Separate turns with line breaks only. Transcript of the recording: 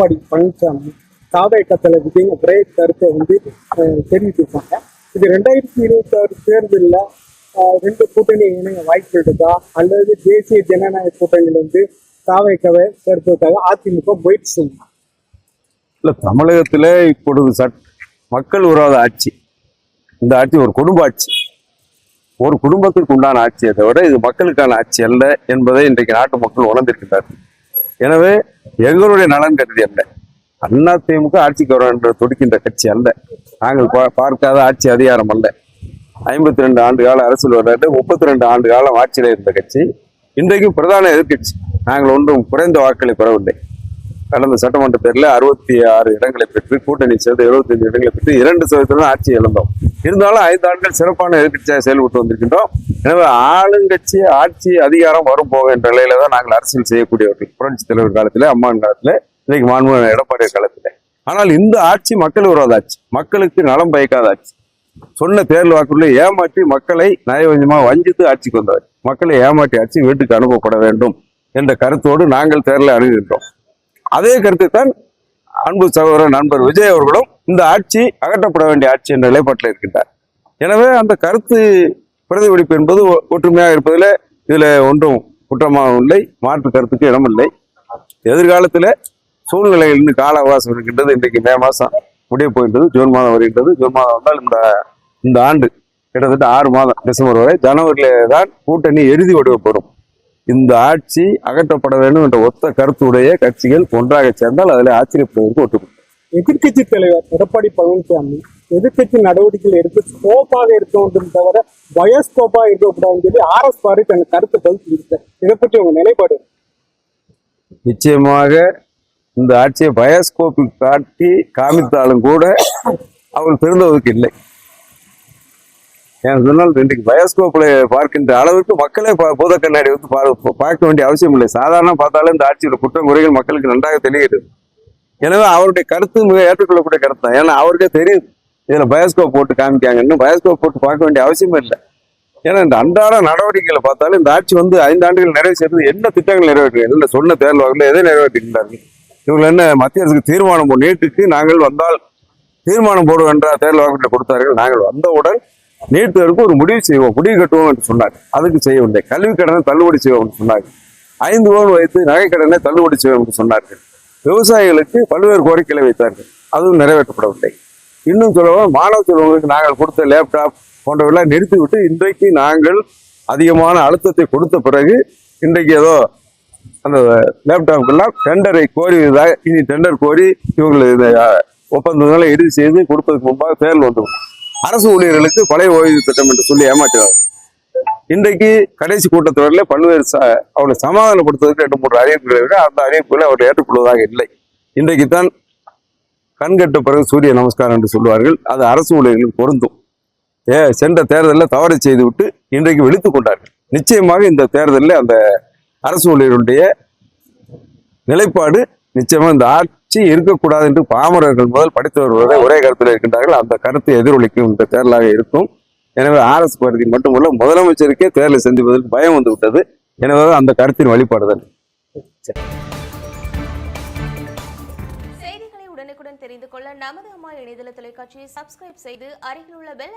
எடப்பாடி பழனிசாமி தாவேக்கத்தில் விஜய் ஒரே கருத்தை வந்து அஹ், தெரிவித்திருக்காங்க இது ரெண்டாயிரத்தி இருபத்தி ஆறு தேர்தலில் ரெண்டு கூட்டணி இணைய வாய்ப்பு இருக்கா? அல்லது தேசிய ஜனநாயக கூட்டணியில் வந்து தாவேக்கவை சேர்ப்பதற்காக அதிமுக முயற்சி செய்யும்?
இல்லை தமிழகத்தில் இப்பொழுது சட் மக்கள் உருவாத ஆட்சி. இந்த ஆட்சி ஒரு குடும்ப ஆட்சி. ஒரு குடும்பத்திற்கு உண்டான ஆட்சியை தவிர இது மக்களுக்கான ஆட்சி அல்ல என்பதை இன்றைக்கு நாட்டு மக்கள் உணர்ந்திருக்கின்றார்கள். எனவே எங்களுடைய நலன் கருதி அல்ல. அண்ணா திமுக ஆட்சிக்கு வரும் என்று துடிக்கின்ற கட்சி அல்ல. நாங்கள் பார்க்காத ஆட்சி அதிகாரம் அல்ல. ஐம்பத்தி ரெண்டு ஆண்டு கால அரசியல் வரலாற்று முப்பத்தி ரெண்டு ஆண்டு காலம் ஆட்சியில் இருந்த கட்சி இன்றைக்கும் பிரதான எதிர்கட்சி நாங்கள் ஒன்றும் குறைந்த வாக்களை பெறவில்லை. கடந்த சட்டமன்ற தேர்தலில் அறுபத்தி ஆறு இடங்களை பெற்று கூட்டணி சேர்ந்து 75 இடங்களை பெற்று இரண்டு சதவீதம் ஆட்சி இழந்தோம். இருந்தாலும் ஐந்து ஆண்டுகள் சிறப்பான எதிர்கட்சியாக செயல்பட்டு வந்திருக்கின்றோம். எனவே ஆளுங்கட்சி ஆட்சி அதிகாரம் வரும் போக என்ற நிலையில தான் நாங்கள் அரசியல் செய்யக்கூடியவர்கள். புரட்சி தலைவர் காலத்தில் அம்மான் காலத்தில் இன்னைக்கு மாண்பு எடப்பாடி காலத்தில். ஆனால் இந்த ஆட்சி மக்கள் விரோத ஆட்சி மக்களுக்கு நலம் பயக்காத ஆட்சி சொன்ன தேர்தல் வாக்குள்ள ஏமாற்றி மக்களை நயவஞ்சமாக வஞ்சித்து ஆட்சிக்கு வந்தவர் மக்களை ஏமாற்றி ஆட்சி வீட்டுக்கு அனுப்பப்பட வேண்டும் என்ற கருத்தோடு நாங்கள் தேர்தலை அணுகின்றோம். அதே கருத்தை தான் அன்பு சகோதரர் நண்பர் விஜய் அவர்களும் இந்த ஆட்சி அகற்றப்பட வேண்டிய ஆட்சி என்ற நிலைப்பாட்டில் இருக்கின்றார். எனவே அந்த கருத்து பிரதிபலிப்பு என்பது ஒ- ஒற்றுமையாக இருப்பதில் இதில் ஒன்றும் குற்றமாகவும் இல்லை மாற்று கருத்துக்கு இடமில்லை எதிர்காலத்தில் சூழ்நிலையில் இன்னும் கால அவகாசம் இருக்கின்றது. இன்றைக்கு மே மாதம் முடிய போகின்றது ஜூன் மாதம் வருகின்றது. ஜூன் மாதம் வந்தால் இந்த இந்த ஆண்டு கிட்டத்தட்ட ஆறு மாதம் டிசம்பர் வரை ஜனவரியிலே தான் கூட்டணி எழுதி வடிவ பெறும் இந்த ஆட்சி அகற்றப்பட வேண்டும் என்ற ஒத்த கருத்துடைய கட்சிகள் ஒன்றாக சேர்ந்தால் அதில் ஆச்சரியப்படுவதற்கு ஒட்டுக்கும்
எதிர்க்கட்சி தலைவர் எடப்பாடி பழனிசாமி எதிர்க்கட்சி நடவடிக்கைகள் எடுத்து ஸ்கோப்பாக இருக்க வேண்டும் தவிர பயோஸ்கோப்பா இருக்கக்கூடாதுன்னு சொல்லி ஆர்எஸ் பாரு தன் கருத்தை இருக்கு இதை பற்றி உங்க நிலைப்பாடு
நிச்சயமாக இந்த ஆட்சியை பயோஸ்கோப்பில் காட்டி காமித்தாலும் கூட அவள் பிறந்தவருக்கு இல்லை. சொன்னால் இன்றைக்கு பயோஸ்கோப்பில் பார்க்கின்ற அளவுக்கு மக்களே பா- பூத கண்ணாடி வந்து பா- பார்க்க வேண்டிய அவசியம் இல்லை. சாதாரண பார்த்தாலும் இந்த ஆட்சியோட குற்றம் குறைகள் மக்களுக்கு நன்றாக தெரிகிறது. எனவே அவருடைய கருத்து மிக ஏற்றுக்கொள்ளக்கூடிய கருத்து தான். ஏன்னா அவருக்கே தெரியுது. இதில் பயோஸ்கோப் போட்டு காமிக்காங்கன்னு பயோஸ்கோப் போட்டு பார்க்க வேண்டிய அவசியம் இல்லை. ஏன்னா இந்த அன்றாட நடவடிக்கைகளை பார்த்தாலும் இந்த ஆட்சி வந்து ஐந்து ஆண்டுகள் நிறைவு செய்தது என்ன திட்டங்கள் நிறைவேற்றுங்க இல்லை சொன்ன தேர்தல் வாக்கில் எதை நிறைவேற்றுகின்றார்கள் இவங்க என்ன மத்திய அரசுக்கு தீர்மானம் போ- நாங்கள் வந்தால் தீர்மானம் போடுவோம் என்ற தேர்தல் வாக்குறுதி கொடுத்தார்கள். நாங்கள் வந்தவுடன் நீட் ஒரு முடிவு செய்வோம். முடிவு கட்டுவோம் என்று சொன்னார். அதுக்கு செய்யவில்லை கல்வி கடனை தள்ளுபடி செய்வோம் என்று சொன்னார்கள் ஐந்து பவுன் வைத்து நகைக்கடனை தள்ளுபடி செய்வோம் என்று சொன்னார்கள். விவசாயிகளுக்கு பல்வேறு கோரிக்கைகளை வைத்தார்கள். அதுவும் நிறைவேற்றப்படவில்லை. இன்னும் சொல்லவும் மாணவ செல்வங்களுக்கு நாங்கள் கொடுத்த லேப்டாப் போன்றவெல்லாம் நிறுத்திவிட்டு இன்றைக்கு நாங்கள் அதிகமான அழுத்தத்தை கொடுத்த பிறகு இன்றைக்கு ஏதோ அந்த லேப்டாப்கெல்லாம் டெண்டரை கோரி இனி டெண்டர் கோரி இவங்களை ஒப்பந்தங்களை இறுதி செய்து கொடுப்பதற்கு முன்பாக தேர்தல் வந்துடும் அரசு ஊழியர்களுக்கு பழைய ஓய்வு திட்டம் என்று சொல்லி ஏமாற்றுவார்கள் இன்றைக்கு கடைசி கூட்டத்தொடரில் பல்வேறு ச அவர்களை சமாதானப்படுத்துவதற்கு ரெண்டு மூன்று அறிவிப்புகளை விட அந்த அறிவிப்புகளை அவர் ஏற்றுக்கொள்வதாக இல்லை. இன்றைக்கு தான் கண்கட்ட பிறகு சூரிய நமஸ்காரம் என்று சொல்வார்கள் அது அரசு ஊழியர்களுக்கு பொருந்தும். ஏ சென்ற தேர்தலில் தவறு செய்துவிட்டு இன்றைக்கு விழித்துக் கொண்டார்கள். நிச்சயமாக இந்த தேர்தலில் அந்த அரசு ஊழியர்களுடைய நிலைப்பாடு நிச்சயமாக இந்த ஆட்சி இருக்கக்கூடாது என்று பாமரர்கள் முதல் படித்தவர் வரை ஒரே கருத்தில் இருக்கின்றார்கள். அந்த கருத்து எதிரொலிக்கும் இந்த தேர்தலாக இருக்கும். எனவே ஆர்எஸ் பகுதி மட்டுமல்ல முதலமைச்சருக்கே தேர்தலை சந்திப்பதற்கு பயம் வந்து விட்டது. எனவே அந்த கருத்தின் வழிபாடுதல்
செய்திகளை உடனுக்குடன் தெரிந்து கொள்ள நமது அம்மா இணையதள தொலைக்காட்சியை சப்ஸ்கிரைப் செய்து அருகில் உள்ள பெல்